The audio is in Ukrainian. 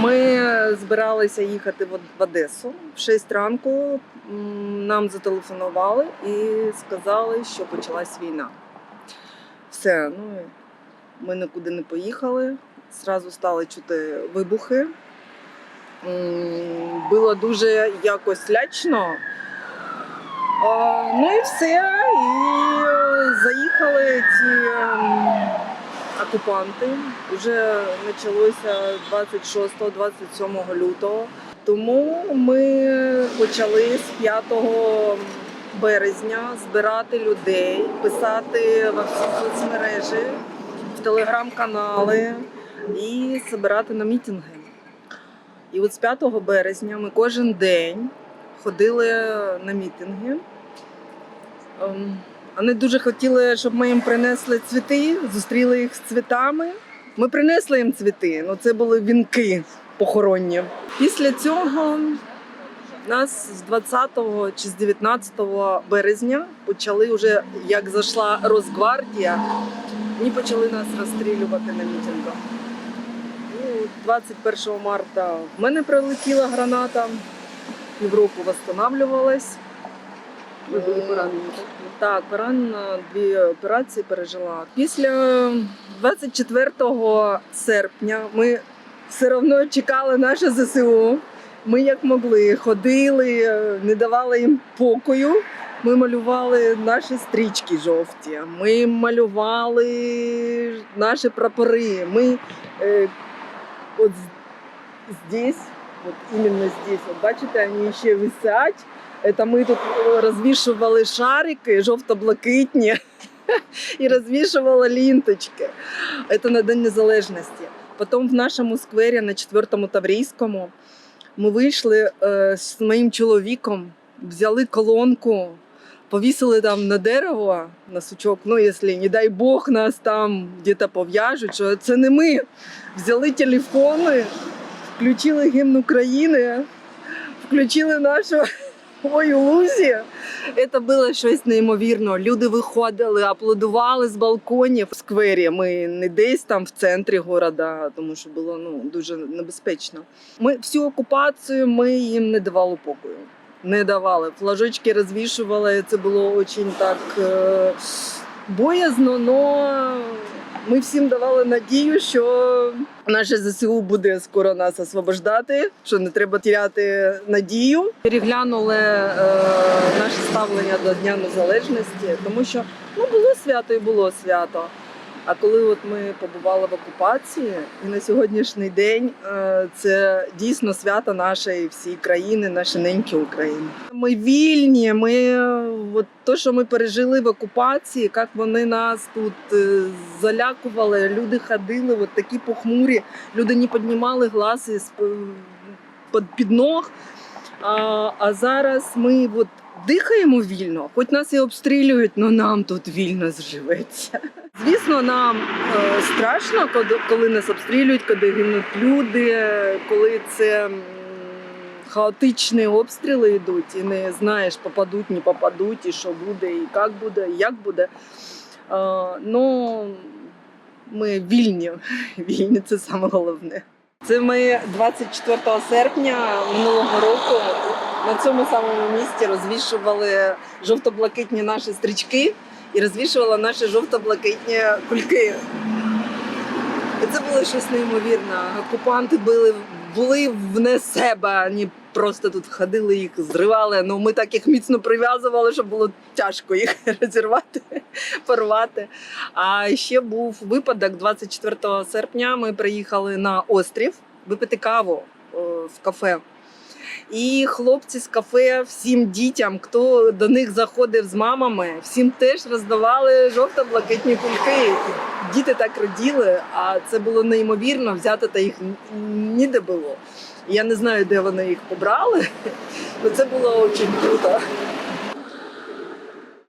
Ми збиралися їхати в Одесу. В 6 ранку нам зателефонували і сказали, що почалась війна. Все, ну ми нікуди не поїхали. Зразу стали чути вибухи. Було дуже якось лячно. Ну і все. І е, заїхали ці окупанти. Вже почалося 26-27 лютого. Тому ми почали з 5 березня збирати людей, писати всі соцмережі, в телеграм-канали і збирати на мітинги. І от з 5 березня ми кожен день ходили на мітинги. Вони дуже хотіли, щоб ми їм принесли цвіти, зустріли їх з цвітами. Ми принесли їм цвіти, ну це були вінки похоронні. Після цього нас з 20 чи з 19 березня почали вже, як зайшла Росгвардія, вони почали нас розстрілювати на мітингах. Ну, 21 марта в мене прилетіла граната, півроку восстанавливалась. Ви були поранені, так? Поранена дві операції пережила. Після 24 серпня ми все одно чекали наше ЗСУ. Ми як могли, ходили, не давали їм покою. Ми малювали наші стрічки жовті. Ми малювали наші прапори. Ми е, от здесь, от іменно здесь, от бачите, вони ще висять. Это ми тут е, розвішували шарики жовто-блакитні і розвішували лінточки. Це на День Незалежності. Потім в нашому сквері на 4-му Таврійському ми вийшли е, з моїм чоловіком, взяли колонку, повісили там на дерево, на сучок. Ну, якщо, не дай Бог, нас там десь пов'яжуть, що це не ми. Взяли телефони, включили гімн України, включили нашу Ой, лузі. Це було щось неймовірне. Люди виходили, аплодували з балконів в сквері. Ми не десь там в центрі міста, тому що було ну, дуже небезпечно. Ми всю окупацію ми їм не давали покою. Не давали. Флажочки розвішували. Це було дуже так е, боязно, але ми всім давали надію, що наше ЗСУ буде скоро нас освобождати, що не треба тіряти надію. Переглянули е, наше ставлення до Дня Незалежності, тому що ну було свято і було свято. А коли от ми побували в окупації, і на сьогоднішній день е, це дійсно свято нашої всієї країни, нашої неньки України. Ми вільні. Ми е, от то, що ми пережили в окупації, як вони нас тут е, залякували, люди ходили, от такі похмурі, люди не піднімали глаз із під ног. А, а зараз ми от дихаємо вільно, хоч нас і обстрілюють, але нам тут вільно зживеться. Звісно, нам е, страшно, коли, нас обстрілюють, коли гинуть люди, коли це хаотичні обстріли йдуть, і не знаєш, попадуть, не попадуть, і що буде, і як буде, і як буде. Е, ну, ми вільні. Вільні це саме головне. Це ми 24 серпня минулого року на цьому самому місці розвішували жовто-блакитні наші стрічки і розвішували наші жовто-блакитні кульки. І це було щось неймовірне. Окупанти були, були вне себе, вони просто тут ходили, їх зривали. Ну ми так їх міцно прив'язували, що було тяжко їх розірвати, порвати. А ще був випадок 24 серпня. Ми приїхали на острів випити каву в кафе. І хлопці з кафе всім дітям, хто до них заходив з мамами, всім теж роздавали жовто-блакитні кульки. Діти так раділи, а це було неймовірно. Взяти та їх ніде було. Я не знаю, де вони їх побрали, але це було дуже круто.